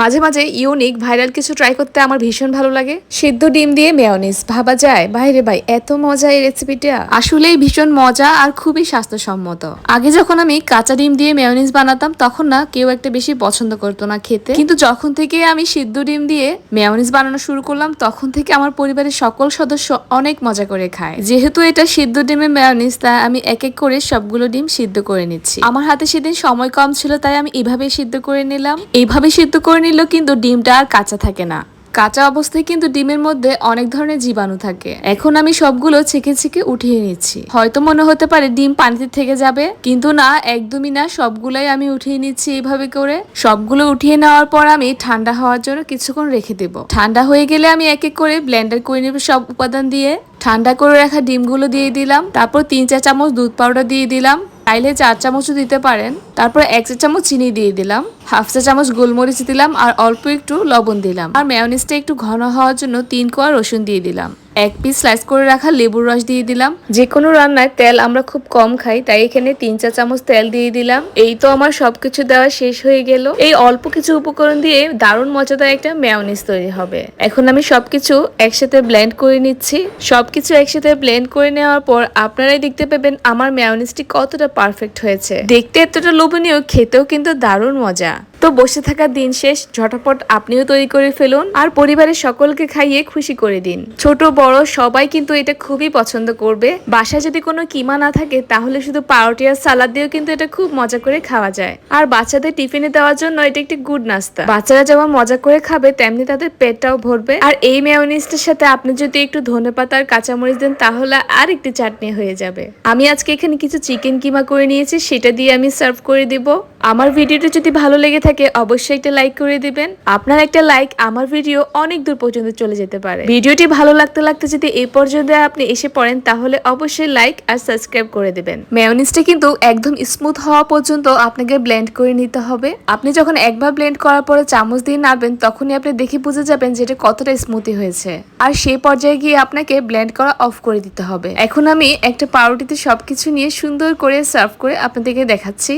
মাঝে মাঝে unique, viral কিছু ট্রাই করতে আমার ভীষণ ভালো লাগে। সিদ্ধ ডিম দিয়ে মেয়নিজ ভাবা যায়, বাইরে ভাই, এত মজা এই রেসিপিটা আসলেই ভীষণ মজা আর খুবই স্বাস্থ্যসম্মত। আগে যখন আমি কাঁচা ডিম দিয়ে মেয়নিজ বানাতাম, তখন না কেউ একটা বেশি পছন্দ করতো না খেতে। কিন্তু যখন থেকে আমি সিদ্ধ ডিম দিয়ে মেয়নিজ বানানো শুরু করলাম, তখন থেকে আমার পরিবারের সকল সদস্য অনেক মজা করে খায়। যেহেতু এটা সিদ্ধ ডিমে মেয়নিজ তাই আমি এক এক করে সবগুলো ডিম সিদ্ধ করে নিচ্ছি। আমার হাতে সেদিন সময় কম ছিল, তাই আমি এভাবে সিদ্ধ করে নিলাম। এইভাবে সিদ্ধ করে নিলেও কিন্তু ডিমটা আর কাঁচা থাকে না। কাঁচা অবস্থায় কিন্তু ডিমের মধ্যে অনেক ধরনের জীবাণু থাকে। এখন আমি সবগুলো ছেঁকে ছেঁকে উঠিয়ে নিচ্ছি। হয়তো মনে হতে পারে ডিম পানিতে থেকে যাবে, কিন্তু না, একদমই না, সবগুলাই আমি উঠিয়ে নিচ্ছি এইভাবে করে। সবগুলো উঠিয়ে নেওয়ার পর আমি ঠান্ডা হওয়ার জন্য কিছুক্ষণ রেখে দেব। ঠান্ডা হয়ে গেলে আমি এক এক করে ব্লেন্ডার করে নেব সব উপাদান দিয়ে। ঠান্ডা করে রাখা ডিমগুলো দিয়ে দিলাম। তারপর তিন চার চামচ দুধ পাউডার দিয়ে দিলাম। চাইলে চার চামচও দিতে পারেন। তারপর এক চা চামচ চিনি দিয়ে দিলাম, হাফ চা চামচ গোলমরিচ দিলাম, আর অল্প একটু লবণ দিলাম। আর মেয়নিজটা একটু ঘন হওয়ার জন্য তিন কোয়া রসুন দিয়ে দিলাম। এক পিস স্লাইস করে রাখা লেবুর রস দিয়ে দিলাম। যে কোনো রান্নায় তেল আমরা খুব কম খাই, তাই এখানে তিন চা চামচ তেল দিয়ে দিলাম। এই তো আমার সবকিছু দেওয়া শেষ হয়ে গেল। এই অল্প কিছু উপকরণ দিয়ে দারুণ মজাদার একটা মেয়নিজ তৈরি হবে। এখন আমি সবকিছু একসাথে ব্লেন্ড করে নিচ্ছি। সবকিছু একসাথে ব্লেন্ড করে নেওয়ার পর আপনারাই দেখতে পাবেন আমার মেয়নিসটি কতটা পারফেক্ট হয়েছে। দেখতে এতটা লোভনীয়, খেতেও কিন্তু দারুণ মজা। তো বসে থাকার দিন শেষ, ঝটাপট আপনিও তৈরি করে ফেলুন আর পরিবারের সকলকে খাইয়ে খুশি করে দিন। ছোট, বড় সবাই কিন্তু এটা খুবই পছন্দ করবে। বাসায় যদি কোনো কিমা না থাকে, তাহলে শুধু পাউরুটি আর সালাদ দিয়েও কিন্তু এটা খুব মজা করে খাওয়া যায়। আর বাচ্চাদের টিফিনে দেওয়ার জন্য এটা একটি গুড নাস্তা। বাচ্চারা যেমন মজা করে খাবে, তেমনি তাদের পেটটাও ভরবে। আর এই মেয়নিজটার সাথে আপনি যদি একটু ধনে পাতা আর কাঁচামরিচ দেন, তাহলে আর একটি চাটনি হয়ে যাবে। আমি আজকে এখানে কিছু চিকেন কিমা করে নিয়েছি, সেটা দিয়ে আমি সার্ভ করে দিব। আমার ভিডিওটা যদি ভালো লেগে থাকে অবশ্যই একটা লাইক করে দিবেন। আপনার একটা লাইক আমার ভিডিও অনেক দূর পর্যন্ত চলে যেতে পারে। ভিডিওটি ভালো লাগতে লাগতে যদি এই পর্যন্ত আপনি এসে পড়েন, তাহলে অবশ্যই লাইক আর সাবস্ক্রাইব করে দিবেন। মেয়নিজটা কিন্তু একদম স্মুথ হওয়া পর্যন্ত আপনাকে ব্লেন্ড করে নিতে হবে। আপনি যখন একবার ব্লেন্ড করার পরে চামচ দিয়ে নাড়বেন, তখনই আপনি দেখে বুঝে যাবেন যে এটা কতটা স্মুথি হয়েছে। আর সেই পর্যায়ে গিয়ে আপনাকে ব্লেন্ড করা অফ করে দিতে হবে। এখন আমি একটা পাউরুটিতে সবকিছু নিয়ে সুন্দর করে সার্ভ করে আপনাদেরকে দেখাচ্ছি।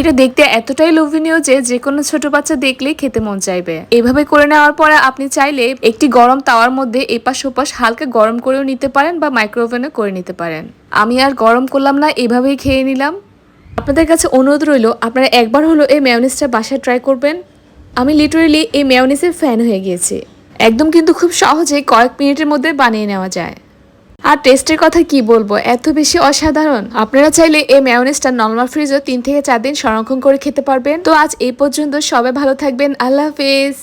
এটা দেখতে এতটাই লোভনীয় যে যে কোনো ছোট বাচ্চা দেখলেই খেতে মন চাইবে। এভাবে করে নেওয়ার পরে আপনি চাইলে একটি গরম তাওয়ার মধ্যে এপাশ ওপাশ হালকা গরম করেও নিতে পারেন বা মাইক্রোওভেনে করে নিতে পারেন। আমি আর গরম করলাম না, এভাবেই খেয়ে নিলাম। আপনাদের কাছে অনুরোধ রইল, আপনারা একবার হলো এই মেয়নিজটা বাসায় ট্রাই করবেন। আমি লিটারেলি এই মেয়নিজের ফ্যান হয়ে গিয়েছি। একদম কিন্তু খুব সহজে কয়েক মিনিটের মধ্যে বানিয়ে নেওয়া যায়। আর টেস্টের কথা কি বলব? এত বেশি অসাধারণ। আপনারা চাইলে এই ম্যাওনেসটা নর্মাল ফ্রিজও তিন থেকে চার দিন সংরক্ষণ করে খেতে পারবেন। তো আজ এই পর্যন্ত সবাই ভালো থাকবেন। আল্লাহ হাফেজ।